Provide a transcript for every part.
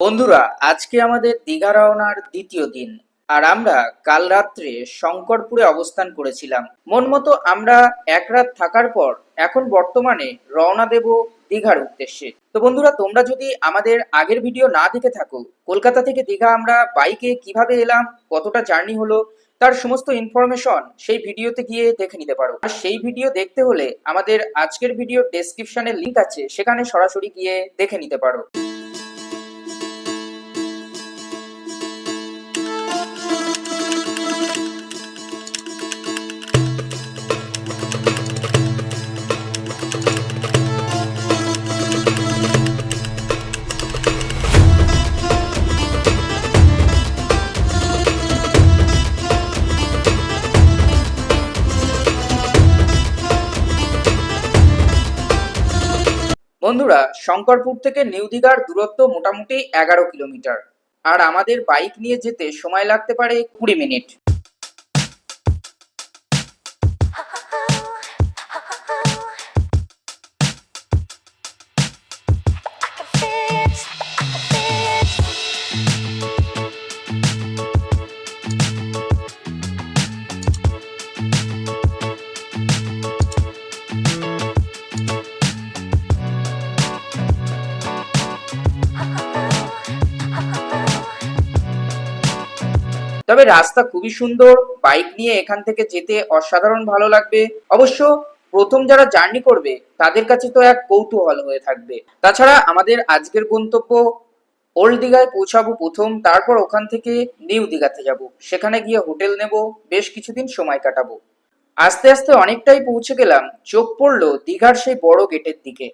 বন্ধুরা, আজকে আমাদের দীঘা রওনার দ্বিতীয় দিন। আর আমরা কাল রাত্রে শঙ্করপুরে অবস্থান করেছিলাম। মন মতো আমরা এক রাত থাকার পর এখন বর্তমানে রওনা দেব দীঘার উদ্দেশ্যে। তো বন্ধুরা, তোমরা যদি আমাদের আগের ভিডিও না দেখে থাকো, কলকাতা থেকে দীঘা আমরা বাইকে কীভাবে এলাম, কতটা জার্নি হলো, তার সমস্ত ইনফরমেশন সেই ভিডিওতে গিয়ে দেখে নিতে পারো। আর সেই ভিডিও দেখতে হলে আমাদের আজকের ভিডিও ডেসক্রিপশনে লিঙ্ক আছে, সেখানে সরাসরি গিয়ে দেখে নিতে পারো। বন্ধুরা, শঙ্করপুর থেকে নিউ দীঘার দূরত্ব মোটামুটি এগারো কিলোমিটার। আর আমাদের বাইক নিয়ে যেতে সময় লাগতে পারে কুড়ি মিনিট। তবে রাস্তা খুবই সুন্দর বাইক নিয়ে এখান থেকে যেতে অসাধারণ ভালো লাগবে। অবশ্য প্রথম যারা জার্নি করবে, তাদের কাছে তো এক কৌতূহল হয়ে থাকবে। তাছাড়া আমাদের আজকের গন্তব্য ওল্ড দীঘায় পৌঁছাবো প্রথম, তারপর ওখান থেকে নিউ দীঘাতে যাব। সেখানে গিয়ে হোটেল নেব, বেশ কিছুদিন সময় কাটাবো। আস্তে আস্তে অনেকটাই পৌঁছে গেলাম, চোখ পড়ল দীঘার সেই বড় গেটের দিকে।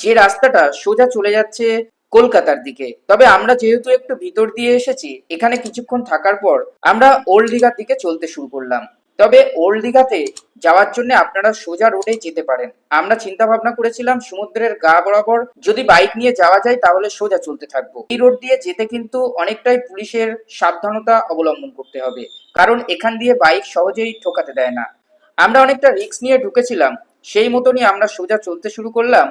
যে রাস্তাটা সোজা চলে যাচ্ছে কলকাতার দিকে। তবে আমরা যেহেতু একটু ভিতর দিয়ে এসেছি, এখানে কিছুক্ষণ থাকার পর আমরা ওল্ড দীঘার দিকে চলতে শুরু করলাম। তবে ওল্ড দীঘাতে যাওয়ার জন্য আপনারা সোজা রোডে যেতে পারেন। আমরা চিন্তা ভাবনা করেছিলাম সমুদ্রের গা বরাবর যদি বাইক নিয়ে যাওয়া যায় তাহলে সোজা চলতে থাকব। এই রোড দিয়ে যেতে কিন্তু অনেকটাই পুলিশের সাবধানতা অবলম্বন করতে হবে। কারণ এখান দিয়ে বাইক সহজেই ঠোকাতে দেয় না। আমরা অনেকটা রিস্ক নিয়ে ঢুকেছিলাম। সেই মতনই আমরা সোজা চলতে শুরু করলাম।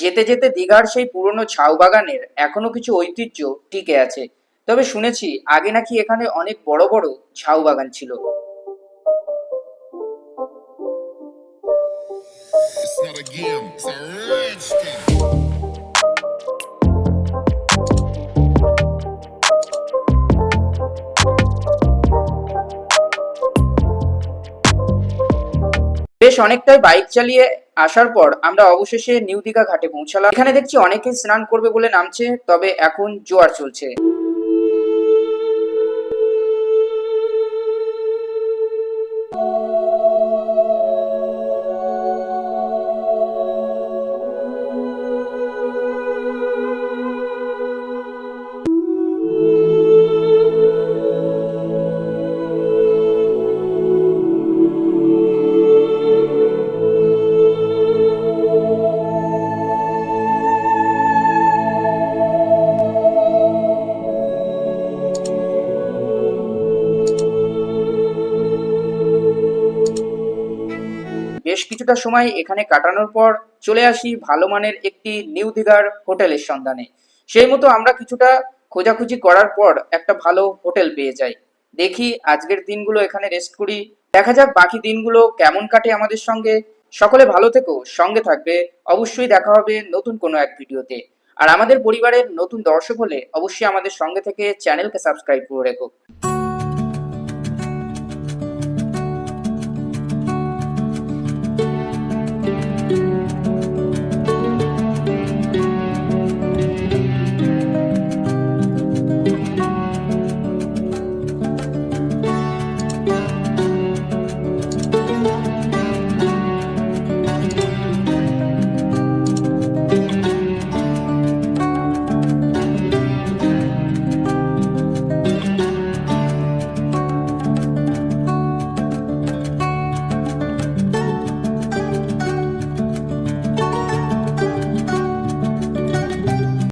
যেতে যেতে দীঘার সেই পুরনো ছাউ বাগানের এখনও কিছু ঐতিহ্য টিকে আছে তবে শুনেছি আগে নাকি এখানে অনেক বড় বড় ঝাউ বাগান ছিল It's not a game, it's a rich thing. অনেকটাই বাইক চালিয়ে আসার পর আমরা অবশেষে নিউ দীঘা ঘাটে পৌঁছালাম। এখানে দেখছি অনেকে স্নান করবে বলে নামছে, তবে এখন জোয়ার চলছে। কিছুটা সময় এখানে কাটানোর পর চলে আসি ভালো মানের একটি নিউ দীঘার হোটেলের সন্ধানে। সেই মতো আমরা কিছুটা খোঁজাখুঁজি করার পর একটা ভালো হোটেল পেয়ে যাই। দেখি আজকের দিনগুলো এখানে রেস্ট করি। দেখা যাক বাকি দিনগুলো কেমন কাটে আমাদের সঙ্গে। সকলে ভালো থেকো, সঙ্গে থাকবে। অবশ্যই দেখা হবে নতুন কোনো এক ভিডিওতে। আর আমাদের পরিবারের নতুন দর্শক হলে অবশ্যই আমাদের সঙ্গে থেকে চ্যানেলকে সাবস্ক্রাইব করে রেখো।